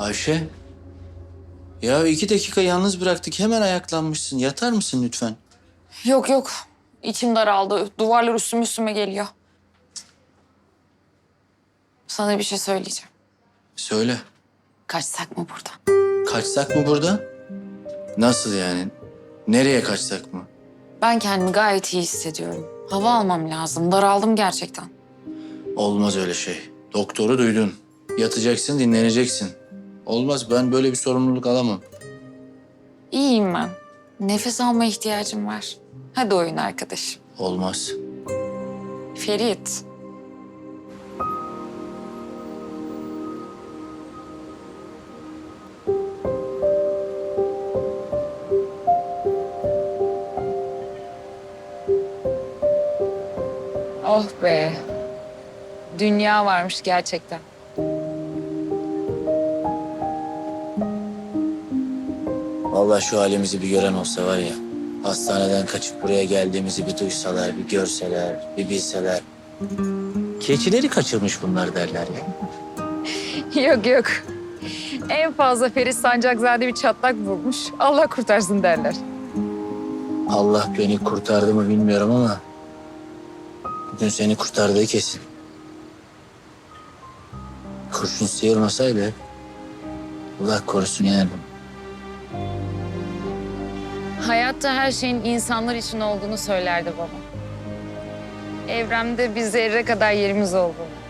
Ayşe. Ya iki dakika yalnız bıraktık. Hemen ayaklanmışsın. Yatar mısın lütfen? Yok yok. İçim daraldı. Duvarlar üstüme üstüme geliyor. Sana bir şey söyleyeceğim. Söyle. Kaçsak mı buradan? Kaçsak mı buradan? Nasıl yani? Nereye kaçsak mı? Ben kendimi gayet iyi hissediyorum. Hava almam lazım. Daraldım gerçekten. Olmaz öyle şey. Doktoru duydun. Yatacaksın, dinleneceksin. Olmaz. Ben böyle bir sorumluluk alamam. İyiyim ben. Nefes alma ihtiyacım var. Hadi oyun arkadaşım. Olmaz. Ferit. Oh be. Dünya varmış gerçekten. Vallahi şu halimizi bir gören olsa var ya. Hastaneden kaçıp buraya geldiğimizi bir duysalar, bir görseler, bir bilseler. Keçileri kaçırmış bunlar derler ya. Yok yok. En fazla Ferit Sancakzade bir çatlak bulmuş. Allah kurtarsın derler. Allah beni kurtardı mı bilmiyorum ama... ...bugün seni kurtardığı kesin. Kurşun sıyırmasaydı... ...Allah korusun yerdim. Hayatta her şeyin insanlar için olduğunu söylerdi baba. Evremde bir zerre kadar yerimiz olduğunu.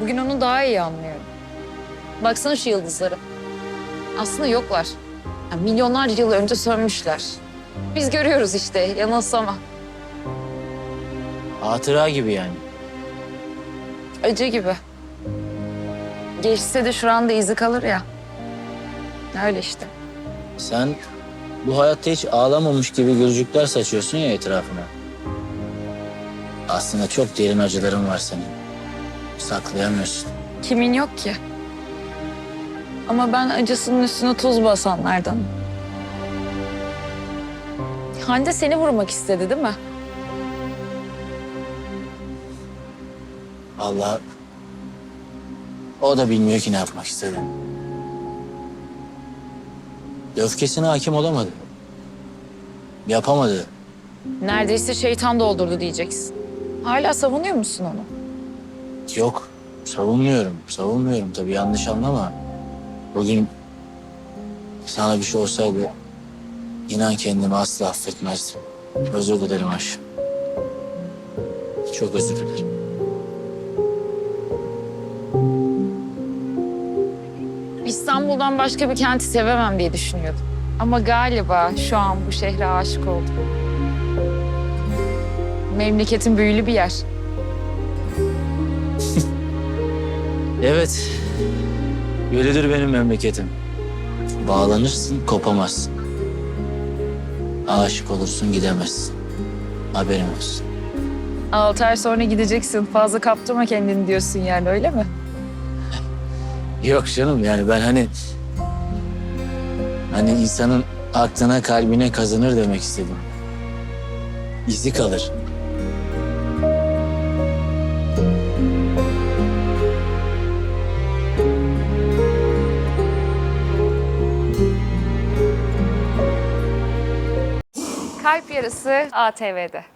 Bugün onu daha iyi anlıyorum. Baksana şu yıldızlara. Aslında yoklar. Ya milyonlarca yıl önce sönmüşler. Biz görüyoruz işte yanılsama. Hatıra gibi yani. Acı gibi. Geçse de şuranda izi kalır ya. Öyle işte. Sen bu hayatta hiç ağlamamış gibi gülücükler saçıyorsun ya etrafına. Aslında çok derin acıların var senin. Saklayamıyorsun. Kimin yok ki? Ama ben acısının üstüne tuz basanlardan. Hande seni vurmak istedi değil mi? Allah o da bilmiyor ki ne yapmak istedi. Öfkesine hakim olamadı. Yapamadı. Neredeyse şeytan doldurdu diyeceksin. Hala savunuyor musun onu? Yok, savunmuyorum. Savunmuyorum tabii yanlış anlama. Bugün sana bir şey olsaydı inan kendimi asla affetmezdim. Özür dilerim Ayşe. Çok özür dilerim. İstanbul'dan başka bir kenti sevemem diye düşünüyordum. Ama galiba şu an bu şehre aşık oldum. Memleketin büyülü bir yer. Evet, öyledir benim memleketim. Bağlanırsın, kopamazsın. Aşık olursun, gidemezsin. Haberin olsun. Altı ay sonra gideceksin. Fazla kaptırma kendini diyorsun yani öyle mi? Yok canım yani ben hani... Hani insanın aklına kalbine kazanır demek istedim. İzi kalır. Kalp Yarısı ATV'de.